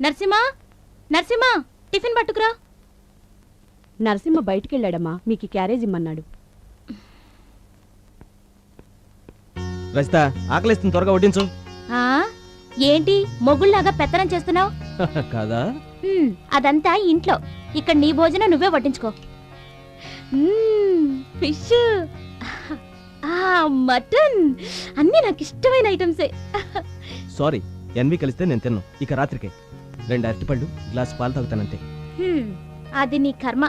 Narasimha Narasimha tiffin పట్టుకురా. నరసింహ బయటికెళ్ళాడమ్మా మీకు ఈ క్యారేజ్ ఇమ్మన్నాడు. రజిత ఆకలిస్తుంది త్వరగా వడ్డించు. ఆ ఏంటి మొగుళ్ళలాగా పెత్తనం చేస్తున్నావు? కాదా? అదంతా ఇంట్లో. ఇక్కడ నీ భోజనం నువ్వే వడ్డించుకో. ఫిష్. ఆ మటన్. అన్నీ నాకు ఇష్టమైన ఐటమ్సే. సారీ ఎన్వి కలిస్తే నేను తిన్నాను ఇక రాత్రికే. రెండు అరటిపళ్ళు గ్లాస్ పాలు తాగుతానంతే. హ్మ్, అది నీ కర్మ.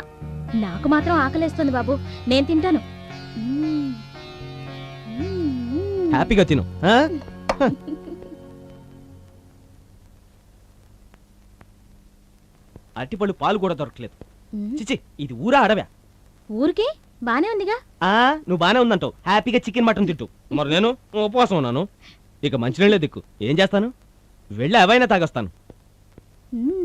నాకు మాత్రం ఆకలేస్తుంది బాబు. నేను తింటాను. మ్మ్. మ్మ్. హ్యాపీగా తిను ఆ? అరటిపళ్ళు పాలు కూడా దొరకలేదు మ్మ్. చిచి ఇది ఊరా అడవ్యా ఊరికే? బానే ఉందిగా. ఆ నువ్వు బానే ఉందంటావు. హ్యాపీగా చికెన్ మటన్ తింటూ. మరి నేను ఉపవాసం ఉన్నాను. ఇక మంచినీళ్ళే దిక్కు. ఏం చేస్తాను? వెళ్ళి అవైనా తాగొస్తాను. మ్మ్.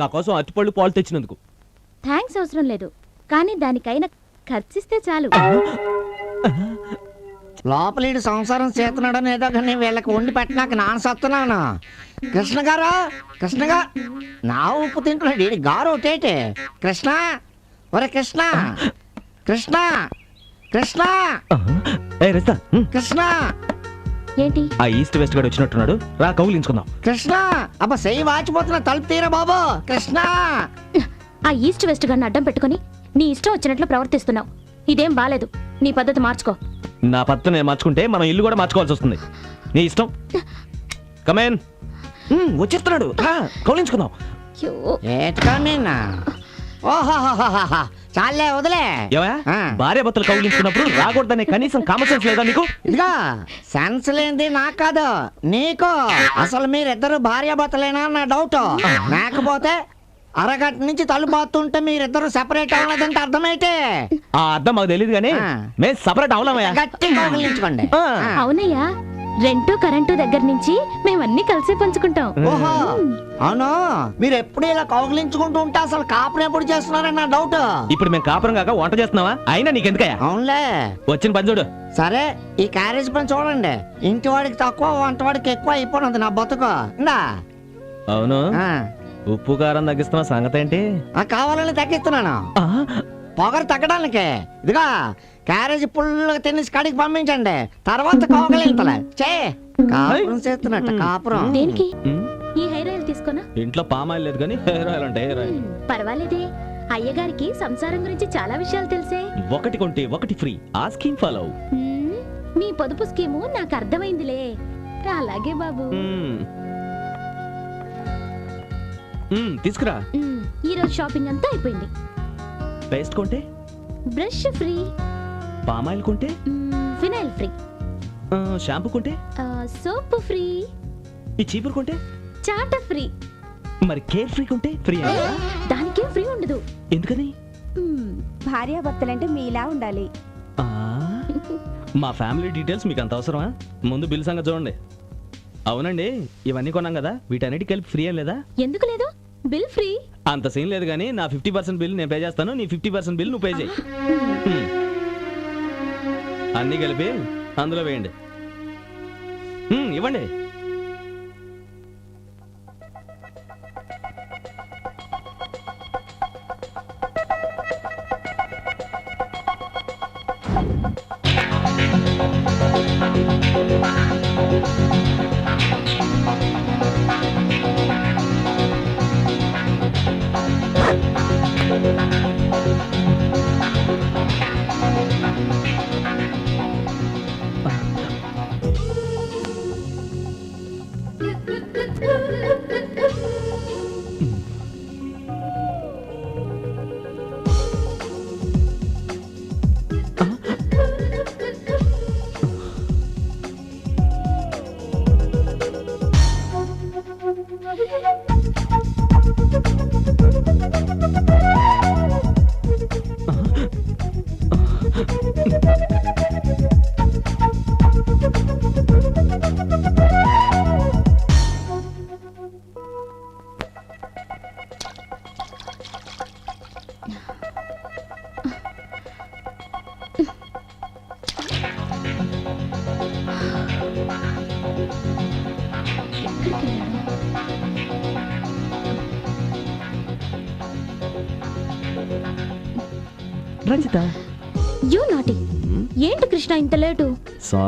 నా కోసం అరటిపళ్ళు పాలు తెచ్చినందుకు. థ్యాంక్స్ అవసరం లేదు. కానీ దానికైనా ఖర్చిస్తే చాలు. లోపలీడు సంసారం చేస్తున్నాడని ఏదో కానీ వీళ్ళకి వండి పెట్టినాక నాన్న సత్తున్నాను? కృష్ణ గారు? కృష్ణ గారు నా ఉప్పు తింటున్నాడు. ఈడు గారు ఒకటేటే కృష్ణ? ఒరే కృష్ణ! కృష్ణ! కృష్ణ. కృష్ణ! ఏంటి? ఆ ఈస్ట్ వెస్ట్ గడు వచ్చినట్టున్నాడు. రా కౌలించుకుందాం కృష్ణ! అబ్బా సెయ్యి వాచిపోతున్నా తలుపు తీరా బాబు! కృష్ణ! ఆ ఈస్ట్ వెస్ట్ గన్ను అడ్డం పెట్టుకుని నీ ఇష్టం వచ్చినట్లు ప్రవర్తిస్తున్నావు. ఇదేం బాలేదు. నీ పద్ధతి మార్చుకో. నా పత్తు నేను మార్చుకుంటే మనం ఇల్లు కూడా మార్చుకోవాల్సి వస్తుంది. నీ ఇష్టం? కమేన్ వచ్చేస్తున్నాడు. కౌలించుకుందాం అయ్యో, ఏటుకోమీనా ఓహోహోహోహో చాలే వదిలే. ఆ. భార్య భర్తలు కౌలించుకున్నప్పుడు రాకూడదనే కనీసం కామన్ సెన్స్ లేదా నీకు? ఇదిగా సెన్స్ లేనిది నాకు కాదు నీకు. అసలు మీరిద్దరు భార్యాభర్తలేనా నా డౌట్ లేకపోతే అరగంట నుంచి తలుపు బాతుంటే మీరిద్దరు సెపరేట్ అవ్వలేదంటే అర్థమైతే ఆ అర్థం మాకు తెలియదు కానీ ఆ. మేము సపరేట్ అవలేమయ్యా గట్టి కౌగిలించుకోండి. ఆ. అవునయ్యా. రెంటు కరెంటు దగ్గర నుంచి మేమన్నీ కలిసి పంచుకుంటాం. ఓహో. అవును. మీరు ఎప్పుడు ఇలా కౌగిలించుకుంటూ ఉంటే అసలు కాపురం ఎప్పుడు చేస్తున్నారని నా డౌట్. ఇప్పుడు మేము కాపురం కాక వంట చేస్తున్నావా? అయినా నీకెందుకయ్యా? అవునులే. వచ్చిన పని చూడు. సరే ఈ క్యారేజ్ పని చూడండి. ఇంటి వాడికి తక్కువ వంట వాడికి ఎక్కువ అయిపోయినది నా బతుకు. ఇందా? అవును. ఆ. ఉప్పు కారం తగ్గిస్తున్న సంగతి ఏంటి ఆ కావాలని తగ్గిస్తున్నాను. ఆ, పొగరు తగ్గడానికి. ఇదిగా క్యారేజ్ పుల్లుగా తినేసి కడికి పంపించండి. తర్వాత కోగలింతలే చే కాపురం చేస్తున్నట్ట కాపురం. దేనికి? ఈ హెయిర్ ఆయిల్ తీసుకున్నా ఇంట్లో పామాయిల్ లేదు కానీ హెయిర్ ఆయిల్ అంటే హెయిర్ ఆయిల్. పర్వాలేదే. అయ్యగారికి సంసారం గురించి చాలా విషయాలు తెలిసే. ఒకటి కొంటే ఒకటి ఫ్రీ. ఆ స్కీమ్ ఫాలో మీ పొదుపు స్కీము నాకు అర్థమైందిలే. అలాగే బాబు. తీసుకురా. హ్మ్, ఈ రోజు షాపింగ్ అంతా అయిపోయింది. పేస్ట్ కొంటే? Brush free. పామాయిల్ కొంటే? మ్మ్, ఫినాయిల్ ఫ్రీ. షాంపూ కొంటే? Soap free. ఈ చీపురు కొంటే? చాట ఫ్రీ. మరి కేర్ ఫ్రీ కొంటే ఫ్రీ దానికేం ఫ్రీ ఉండదు. ఎందుకని? భార్యాభర్తలంటే మీలా ఉండాలి. ఆ, మా ఫ్యామిలీ డీటెయిల్స్ మీకు అంత అవసరమా? ముందు బిల్ సంగతి చూడండి. అవునండి ఇవన్నీ కొన్నాం కదా. వీటన్నిటి కలిపి ఫ్రీ ఏం లేదా? ఎందుకు లేదు? Bill free? అంత సీన్ లేదు కానీ నా ఫిఫ్టీ పర్సెంట్ బిల్ నేను పే చేస్తాను నీ ఫిఫ్టీ పర్సెంట్ బిల్ నువ్వు పే చేయి. అన్నీ కలిపి అందులో వేయండి. హ్మ్, ఇవ్వండి.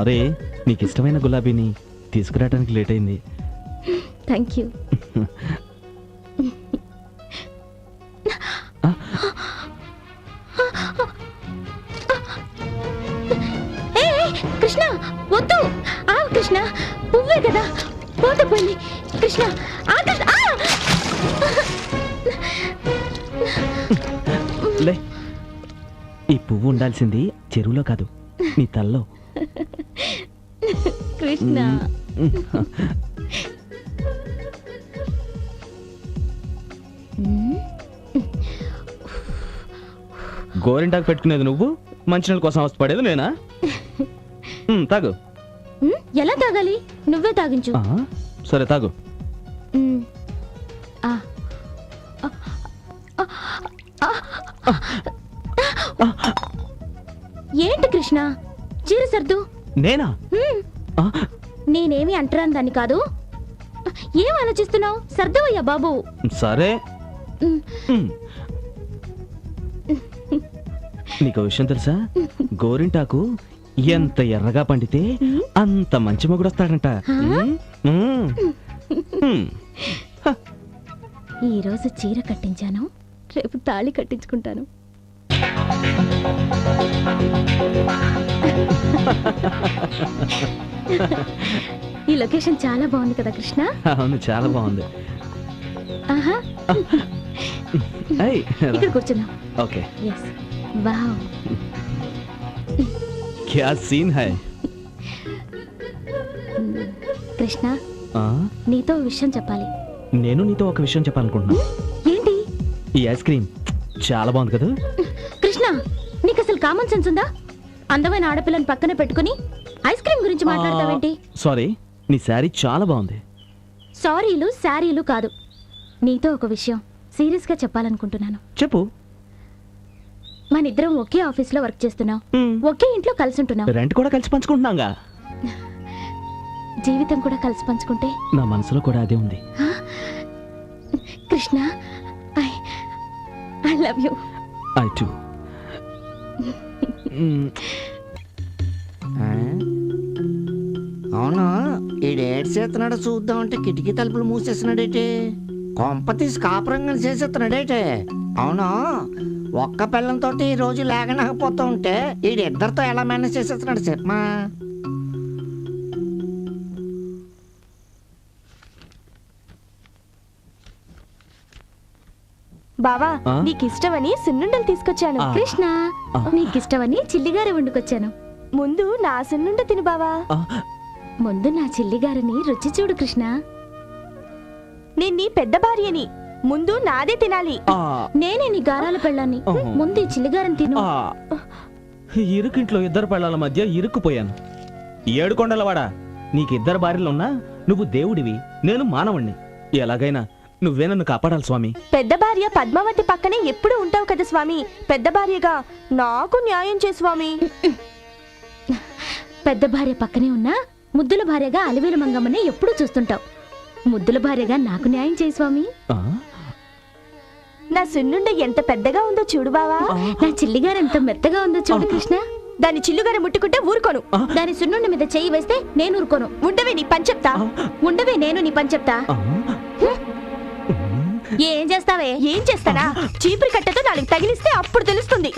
సారీ నీకు ఇష్టమైన గులాబీని తీసుకురావడానికి లేట్ అయింది. థ్యాంక్ యూ కృష్ణ వద్దు. ఆ కృష్ణ. పువ్వే కదా. పోతే పోయింది. కృష్ణ ఆ! కృష్ణ ఈ పువ్వు ఉండాల్సింది చెరువులో కాదు నీ తల్లో. కృష్ణ గోరింటాకు పెట్టుకునేది నువ్వు? మంచినీళ్ళ కోసం అవస్థపడేది నేనా? తాగు. ఎలా తాగాలి? నువ్వే తాగించు. సరే తాగు. ఏంటి కృష్ణ? చీర సర్దు. నేనా? నేనేమి అంటరాను దాన్ని కాదు. ఏం ఆలోచిస్తున్నావు? సర్దవయ్యా బాబు. సరే. నీకు విషయం తెలుసా? గోరింటాకు ఎంత ఎర్రగా పండితే అంత మంచి మొగుడు వస్తాడంట. ఉమ్, ఉమ్, ఉమ్. ఈ రోజు చీర కట్టించాను. రేపు తాళి కట్టించుకుంటాను. ఈ లొకేషన్ చాలా బాగుంది కదా కృష్ణ? అవును చాలా బాగుంది. ఆహా. ఇక్కడ కూర్చుందాం. ఓకే. ఎస్ వావ్ క్యా సీన్ హై? కృష్ణ ఆ, నీతో విషయం చెప్పాలి. నేను నీతో ఒక విషయం చెప్పాలనుకుంటున్నా. ఏంటి? ఈ ఐస్ క్రీమ్ చాలా బాగుంది కదా. కృష్ణ నీకు అసలు కామన్ సెన్స్ ఉందా? అందమైన ఆడపిల్లని పక్కన పెట్టుకుని ఐస్ క్రీమ్ గురించి మాట్లాడతావేంటి? సారీ నీ శారీ చాలా బాగుంది. సారీలు శారీలు కాదు. నీతో ఒక విషయం సీరియస్గా చెప్పాలనుకుంటున్నాను. చెప్పు. మన ఇద్దరం ఒకే ఆఫీస్లో వర్క్ చేస్తున్నాం. ఒకే ఇంట్లో కలిసి ఉంటున్నాం. రెంట్ కూడా కలిసి పంచుకుంటున్నాగా? జీవితం కూడా కలిసి పంచుకుంటే? నా మనసులో కూడా అదే ఉంది. Krishna I I love you. I too. ఆ? అవును? ఈడు ఏడు చేస్తున్నాడో చూద్దామంటే కిటికీ తలుపులు మూసేస్తున్నాడేటి. కొంప తీసి కాపురంగా చేసేస్తున్నాడేటి. అవును? ఒక్క పిల్లంతో ఈ రోజు లేకనకపోతూ ఉంటే ఈడు ఇద్దరితో ఎలా మేనేజ్ చేసేస్తున్నాడు చెప్పమా? బావా ఆ? నీకు ఇష్టమని సున్నుండలు తీసుకొచ్చాను. కృష్ణ. నీకిష్టమని చిల్లిగారే వండుకొచ్చాను. ముందు నా సున్నుండ తిను బావా. ముందు నా చిల్లిగారిని రుచి చూడు కృష్ణ. నేను నీ పెద్ద భార్యని. ముందు నాదే తినాలి. నేనే నీ గారాల పెళ్ళాన్ని. ముందు ఈ చిల్లిగారని తిను. ఇరుకింట్లో ఇద్దరు పెళ్ళాల మధ్య ఇరుక్కుపోయాను. ఏడుకొండలవాడా నీకు ఇద్దరు భార్యలు ఉన్నా నువ్వు దేవుడివి నేను మానవుణ్ణి. ఎలాగైనా నువ్వే నన్ను కాపాడాలి స్వామి. పెద్ద భార్య పద్మావతి పక్కనే ఎప్పుడు ఉంటావు కదా స్వామి. పెద్ద భార్యగా నాకు న్యాయం చే స్వామి. పెద్ద భార్య పక్కనే ఉన్నా ముద్దుల భార్యగా అలివేలు మంగమ్మని ఎప్పుడూ చూస్తుంటావు. ముద్దుల భార్యగా నాకు న్యాయం చేయి స్వామి? నా సున్నుండ ఎంత పెద్దగా ఉందో చూడు బావా. నా చిల్లిగారు ఎంత మెత్తగా ఉందో చూడు కృష్ణ. దాని చిల్లుగారి ముట్టుకుంటే ఊరుకోను. దాని సున్నుండి మీద చెయ్యి వేస్తే నేను ఊరుకోను. ఉండవే నీ పని చెప్తా. ఉండవే నేను నీ పని చెప్తా? ఏం చేస్తావే? ఏం చేస్తానా? చీపురి కట్టెతో నాలుగు తగిలిస్తే అప్పుడు తెలుస్తుంది.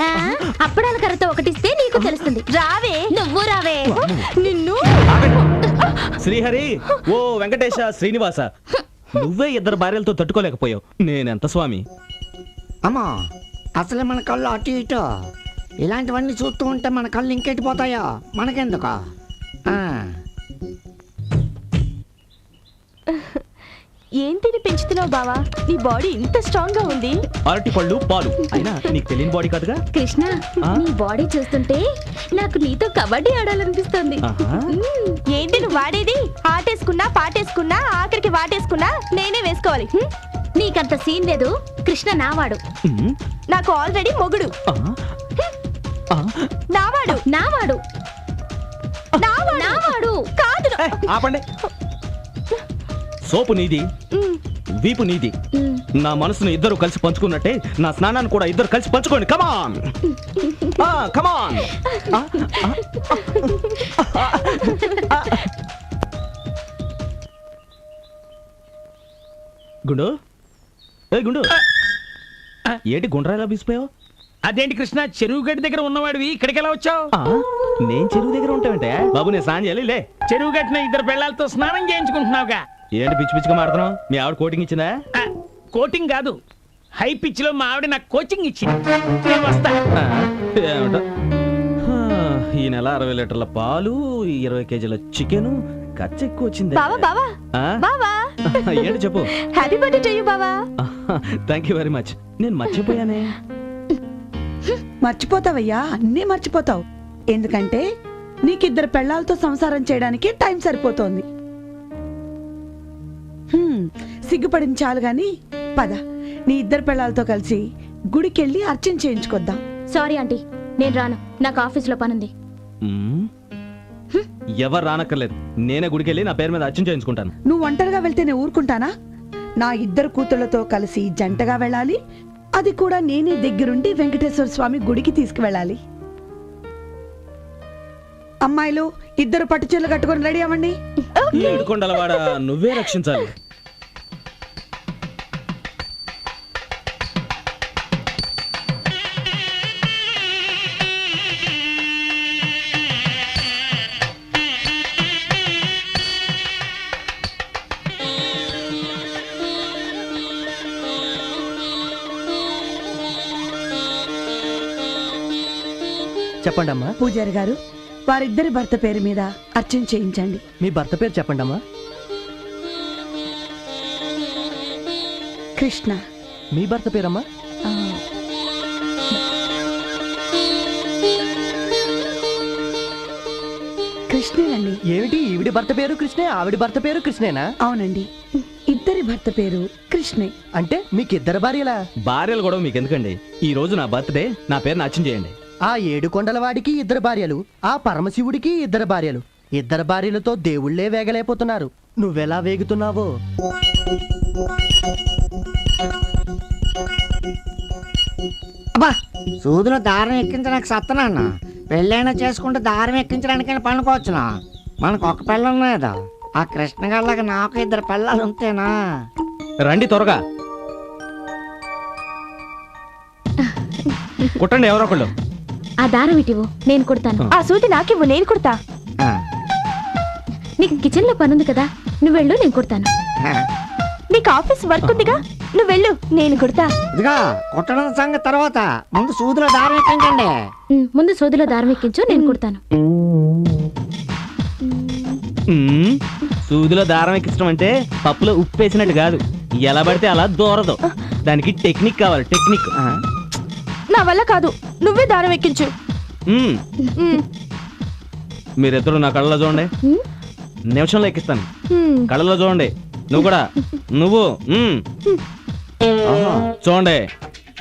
అప్పడాల కర్రతో ఒకటిస్తే నీకు తెలుస్తుంది. రావే. నువ్వు రావే. నిన్ను శ్రీహరి ఓ వెంకటేశ శ్రీనివాస. నువ్వే ఇద్దరు భార్యలతో తట్టుకోలేకపోయావు. నేనెంత స్వామి? అమ్మా అసలే మన కళ్ళు అటు ఇటు. ఇలాంటివన్నీ చూస్తూ ఉంటే మన కళ్ళు ఇంకెట్టిపోతాయో? మనకెందుకు? ఆ, ఏం తిని పెంచుతున్నావు బావా? నీ బాడీ ఇంత స్ట్రాంగ్గా ఉంది. అరటి పళ్ళు పాలు. అయినా నీకు తెలియని బాడీ కాదుగా? కృష్ణ? నీ బాడీ చూస్తుంటే నాకు నీతో కబడ్డీ ఆడాలనిపిస్తుంది. ఏంటి నువ్వు వాడేది ఆటేసుకున్నా పాటేసుకున్నా ఆఖరికి వాటేసుకున్నా నేనే వేసుకోవాలి? నీకంత సీన్ లేదు. కృష్ణ నావాడు. నాకు ఆల్రెడీ మొగుడు? నావాడు. నావాడు. నావాడు. కాదు ఆపండి. సోపు నీది వీపు నీది. నా మనసును ఇద్దరు కలిసి పంచుకున్నట్టే నా స్నానాన్ని కూడా ఇద్దరు కలిసి పంచుకోండి. కమాన్ కమాన్ గుండు. ఏ గుండు. ఏంటి గుండ్రాయిలా బీసిపోయావు అదేంటి కృష్ణ చెరువు గడ్డి దగ్గర ఉన్నవాడివి ఇక్కడికి ఎలా వచ్చావు? నేను చెరువు దగ్గర ఉంటావంటే? బాబు నేను స్నానం చేయాలి లే. చెరువు గట్టిన ఇద్దరు పిల్లలతో స్నానం చేయించుకుంటున్నావుగా. ఏంటి పిచ్చి పిచ్చిగా మాడుతున్నావు మీ ఆవిడ కోటింగ్ ఇచ్చిందా? ఆ, కోటింగ్ కాదు. హై పిచ్లో మా ఆవిడ నాకు కోచింగ్ ఇచ్చింది. నేను వస్తా. ఆ, ఏమిటో హా, ఈ నెల అరవై లీటర్ల పాలు ఇరవై కేజీల చికెన్ ఖర్చు ఎక్కువ వచ్చింది. బావా బావా. ఆ? బావా. ఏంటి చెప్పు? హ్యాపీ బర్త్డే టు యు బావా. థ్యాంక్ యూ వెరీ మచ్ నేను మర్చిపోయానే. మర్చిపోతావయ్యా అన్నీ మర్చిపోతావు. ఎందుకంటే నీకిద్దరు పెళ్ళాలతో సంసారం చేయడానికి టైం సరిపోతోంది. హ్మ్, సిగ్గుపడింది చాలు గాని పద. నీ ఇద్దరు పెళ్ళాలతో కలిసి గుడికెళ్ళి అర్చన చేయించుకొద్దాం. సారీ ఆంటీ నేను రాను. నాకు ఆఫీస్లో పనుంది. ఎవరు రానక్కర్లేదు. నేనే గుడికి వెళ్ళి నా పేరు మీద అర్చన చేయించుకుంటాను. నువ్వు ఒంటరిగా వెళ్తే నేను ఊరుకుంటానా? నా ఇద్దరు కూతుళ్ళతో కలిసి జంటగా వెళ్ళాలి. అది కూడా నేనే దగ్గరుండి వెంకటేశ్వర స్వామి గుడికి తీసుకువెళ్ళాలి. అమ్మాయిలు ఇద్దరు పట్టు చీరలు కట్టుకొని రెడీ అవ్వండి. ఏడుకొండలవాడ నువ్వే రక్షించాలి. చెప్పండి అమ్మా పూజారి గారు వారిద్దరి భర్త పేరు మీద అర్చన చేయించండి. మీ భర్త పేరు చెప్పండి అమ్మా కృష్ణ. మీ భర్త పేరమ్మా? కృష్ణేనండి. ఏమిటి ఈవిడి భర్త పేరు కృష్ణే ఆవిడ భర్త పేరు కృష్ణేనా? అవునండి. ఇద్దరి భర్త పేరు కృష్ణే. అంటే మీకు ఇద్దరు భార్యలా? భార్యలు కూడా మీకు ఎందుకండి ఈ రోజు నా బర్త్డే నా పేరు అర్చన చేయండి. ఆ ఏడు కొండల వాడికి ఇద్దరు భార్యలు ఆ పరమశివుడికి ఇద్దరు భార్యలు. ఇద్దరు భార్యలతో దేవుళ్ళే వేగలేకపోతున్నారు. నువ్వెలా వేగుతున్నావో? అబ్బా సూదిలో దారం ఎక్కించడానికి సత్తనాన్న పెళ్ళైనా చేసుకుంటే దారం ఎక్కించడానికైనా పనుకోవచ్చునా మనకు ఒక పిల్ల ఉన్నదా ఆ కృష్ణ గారిలాగా నాకు ఇద్దరు పిల్లలు ఉంటేనా? రండి త్వరగా. కుట్టండి ఎవరో ఒకళ్ళు. ఆ దారం ఇటివు నేను కుడతాను. ఆ. సూది నాకివ్వు నేను కుడతా. నీకు కిచెన్లో పనుంది కదా నువ్వు వెళ్ళు నేను కుడతాను. నీకు ఆఫీస్ వర్క్ ఉందిగా నువ్వు వెళ్ళు నేను కుడతా. ఇదిగా కుట్టడం సంగతి తర్వాత ముందు సూదిలో దారం ఎక్కించండి. ఉమ్, ముందు సోదిలో దారం ఎక్కించు నేను కుడతాను. మ్మ్. సూదిలో దారం ఎక్కించడం అంటే పప్పులో ఉప్పు వేసినట్టు కాదు. ఎలా పడితే అలా దూరదు. దానికి టెక్నిక్ కావాలి టెక్నిక్. నా వల్ల కాదు. నువ్వే దారం ఎక్కించు. మ్మ్. మీరిద్దరు నా కళ్ళలో చూడండి. నిమిషంలో ఎక్కిస్తాను. కళ్ళలో చూడండి. నువ్వు కూడా. నువ్వు. మ్మ్. చూడండి.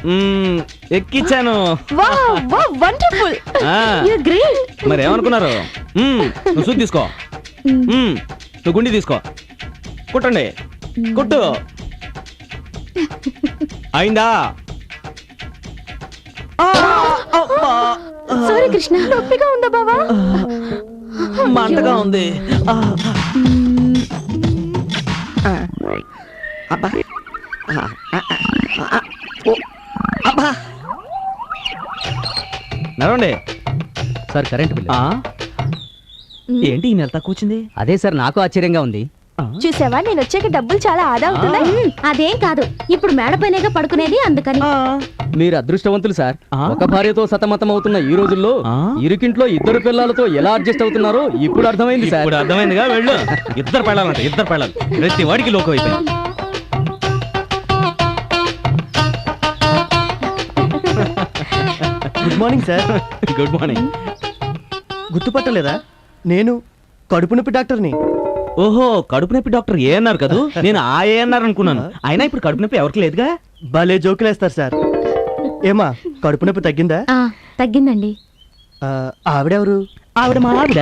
మ్మ్. ఎక్కించాను వావ్ వావ్ వండర్ఫుల్. ఆ, You're great. మరి ఏమనుకున్నారు మ్మ్. నువ్వు సూది తీసుకో. మ్మ్. నువ్వు గుండి తీసుకో. కుట్టండి. కుట్టు. అయిందా? సారీ కృష్ణ. నొప్పిగా ఉందా బావా? మంటగా ఉంది. అబ్బా. నడవండి. సార్ కరెంట్ బిల్ ఆ? ఏంటి ఈ నెల తక్కువ వచ్చింది అదే సార్ నాకు ఆశ్చర్యంగా ఉంది. చూసావా? నేను వచ్చాక డబ్బులు చాలా ఆదా అవుతుందా ఉమ్, అదేం కాదు. ఇప్పుడు మేడపైనగా పడుకునేది అందుకని. మీరు అదృష్టవంతులు సార్. ఆ? ఒక భార్యతో సతమతం అవుతున్న ఈ రోజుల్లో? ఇరుకింట్లో ఇద్దరు పిల్లలతో ఎలా అడ్జస్ట్ అవుతున్నారో ఇప్పుడు అర్థమైంది సార్. ఇప్పుడు అర్థమైందిగా వెళ్ళు. ఇద్దరు పెళ్ళాలంట ఇద్దరు పెళ్ళాలి. ప్రతి వాడికి లోకం అయిపోయింది. Good morning sir. Good morning. గుర్తుపట్టలేదా? నేను కడుపు నొప్పి డాక్టర్ని. ఓహో కడుపు నొప్పి డాక్టర్ ఏ అన్నారు కదా? నేను ఆ ఏ అన్నారు అనుకున్నాను. అయినా ఇప్పుడు కడుపు నొప్పి ఎవరికి లేదుగా? భలే జోకులేస్తారు సార్. ఏమా కడుపు నొప్పి తగ్గిందా? ఆ, తగ్గిందండి. ఆ, ఆవిడెవరు? ఆవిడ మా ఆవిడ.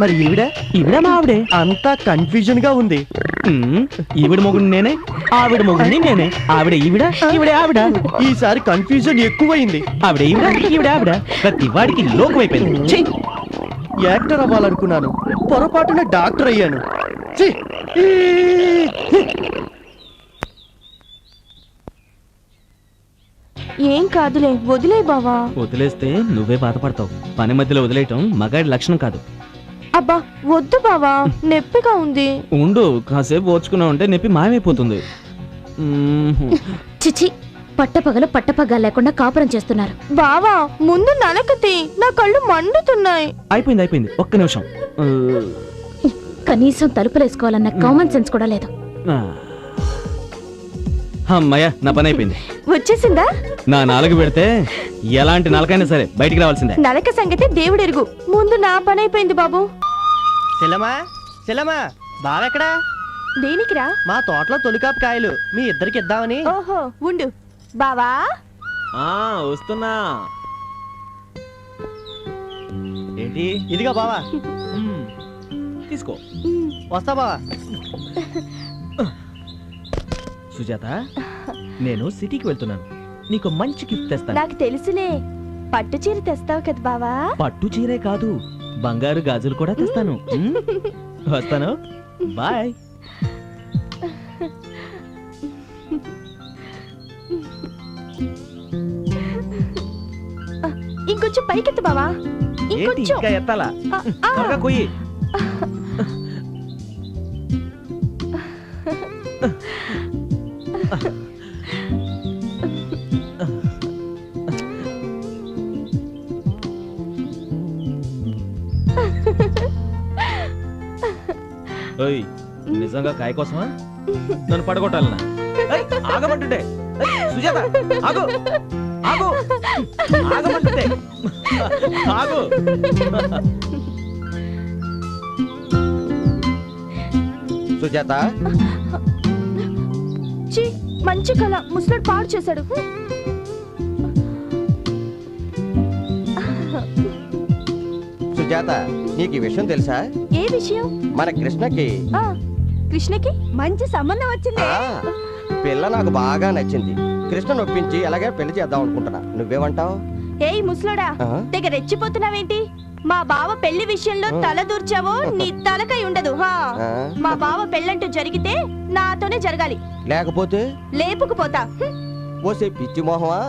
మరి ఈవిడ? ఈవిడ మా ఆవిడే. అంతా కన్ఫ్యూజన్గా ఉంది. ఉమ్, ఈవిడ మొగుడిని నేనే ఆవిడ మొగుడిని నేనే. ఆవిడ ఈవిడ ఈవిడ ఆవిడ. ఈసారి కన్ఫ్యూజన్ ఎక్కువైంది. ఆవిడ ఈవిడ ఈవిడ ఆవిడ. ప్రతి వాడికి లోకమైపోయింది ఛీ! యాక్టర్ అవ్వాలనుకున్నాను. పొరపాటున డాక్టర్ అయ్యాను! ఏం కాదులే వదిలే బావా. వదిలేస్తే నువ్వే బాధపడతావు. పని మధ్యలో వదిలేయటం మగాడి లక్షణం కాదు. అబ్బా వద్దు బావా నొప్పిగా ఉంది. ఉండు కాసేపు ఓర్చుకున్నావు ఉంటే నొప్పి మాయమైపోతుంది. మ్మ్. చిచి పట్టపగలు పట్టపగ్గా లేకుండా కాపురం చేస్తున్నారు. బావా ముందు నలకతి నా కళ్ళు మండుతున్నాయి. అయిపోయింది అయిపోయింది. ఒక్క నిమిషం. కనీసం తలుపులేసుకోవాలన్న కామన్ సెన్స్ కూడా లేదు. అమ్మయ్య నా పని అయిపోయింది. వచ్చేసిందా? నా నాలుగు పెడితే ఎలాంటి నాలుకైనా సరే బయటికి రావాల్సిందే. నలక సంగతి దేవుడెరుగు ముందు నా పని అయిపోయింది బాబు. సెలమా సెలమా బావెక్కడా? దేనికిరా మా తోటలో తొలికాపు కాయలు మీ ఇద్దరికి ఇద్దామని. ఓహో ఉండు. బావా? ఆ వస్తున్నా. ఏంటి? ఇదిగో బావా. తీసుకో. వస్తా బావా. సుజాత నేను సిటీకి వెళ్తున్నాను. నీకు మంచి గిఫ్ట్ తెస్తాను. నాకు తెలుసులే. పట్టు చీర తెస్తావు కదా బావా? పట్టు చీరే కాదు బంగారు గాజులు కూడా తెస్తాను? వస్తాను. బాయ్. ఇంకొంచెం పైకెత్తు బావా. ఏంటి ఇంకొంచెం. ఇంకా ఎత్తాలా? ఆ, ఆ. త్వరగా కొయ్యి. ఓయ్ నిజంగా కాయ కోసమా? నన్ను పడగొట్టాలనా? ఏయ్, ఆగమంటుంటే. ఏయ్, సుజాత ఆగు. ఆగు. ఆగమంటుంటే. ఆగు. సుజాత. ఛీ, మంచి కళ ముసలాడు పాడు చేశాడు. సుజాత నీకు ఈ విషయం తెలుసా? ఏ విషయం? మన కృష్ణకి. ఆ కృష్ణకి మంచి సంబంధం వచ్చింది. ఆ, పిల్ల నాకు బాగా నచ్చింది. కృష్ణ నొప్పించి ఎలాగే పెళ్ళి చేద్దాం అనుకుంటున్నా. నువ్వేమంటావు? ఏయ్ ముసలోడా? తెగ రెచ్చిపోతున్నావేంటి? మా బావ పెళ్ళి విషయంలో తల దూర్చావో నీ తలకై ఉండదు హా? మా బావ పెళ్ళంటూ జరిగితే నాతోనే జరగాలి. లేకపోతే? లేపుకుపోతా. ఓసే పిచ్చి మోహమా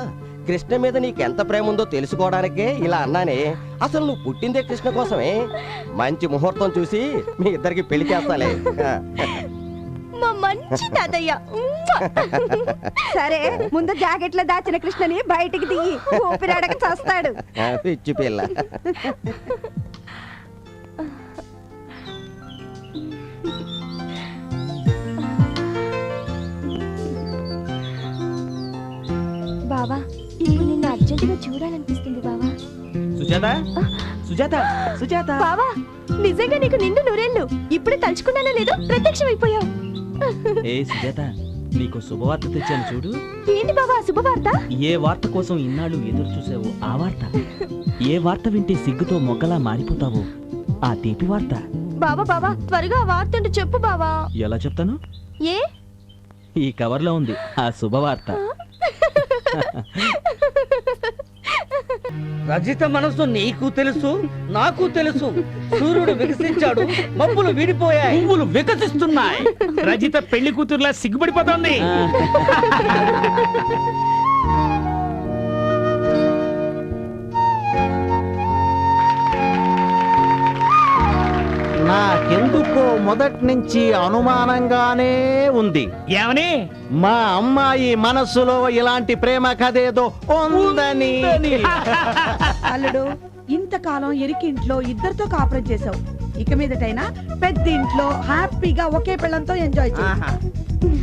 కృష్ణ మీద నీకెంత ప్రేమ ఉందో తెలుసుకోవడానికే ఇలా అన్నానే. అసలు నువ్వు పుట్టిందే కృష్ణ కోసమే. మంచి ముహూర్తం చూసి మీ ఇద్దరికి పెళ్ళి చేస్తాలే. మా మంచి తాతయ్య. సరే ముందు జాకెట్లో దాచిన కృష్ణని బయటికి దిగి ఊపిరాడక చేస్తాడు. పిచ్చి పిల్ల. బావా ఇప్పుడు నిన్ను అర్జెంటుగా చూడాలనిపిస్తుంది బావా. సుజాత? సుజాత? సుజాత? బావా నిజంగా నీకు నిండు నూరేళ్ళు. ఇప్పుడే తలుచుకున్నానో లేదో ప్రత్యక్షమైపోయావు. ఏ సుజాత నీకు శుభవార్త తెచ్చాను చూడు. ఏంటి ఆ శుభవార్త? ఏ వార్త కోసం ఇన్నాళ్ళు ఎదురు చూసావో ఆ వార్త? ఏ వార్త వింటే సిగ్గుతో మొగ్గలా మారిపోతావో ఆ తీపి వార్త? బావా బావా త్వరగా వార్త చెప్పు బావా. ఎలా చెప్తాను? ఏ? ఈ కవర్లో ఉంది ఆ శుభవార్త. రజిత మనసు నీకు తెలుసు నాకు తెలుసు. సూర్యుడు వికసించాడు మబ్బులు విడిపోయాయి. పువ్వులు వికసిస్తున్నాయి. రజిత పెళ్ళి కూతురులా సిగ్గుపడిపోతుంది. నాకెందుకో మొదటి నుంచి అనుమానంగానే ఉంది. ఏమని? మా అమ్మాయి మనస్సులో ఇలాంటి ప్రేమ కథేదో ఉందని. అల్లుడు ఇంతకాలం ఎరికింట్లో ఇద్దరితో కాపురం చేసావు ఇక మీదటైనా పెద్ద ఇంట్లో హ్యాపీగా ఒకే పిల్లలతో ఎంజాయ్ చేయి.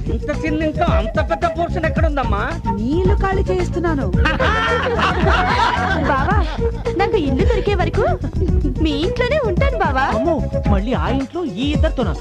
ఇంత చిన్న ఇంట్లో అంత పెద్ద పోర్షన్ ఎక్కడుందమ్మా? నీళ్ళు ఖాళీ చేస్తున్నాను బావా నాకు ఇల్లు దొరికే వరకు మీ ఇంట్లోనే ఉంటాను బావా. అమ్మో మళ్ళీ ఆ ఇంట్లో ఈ ఇద్దరితోనా?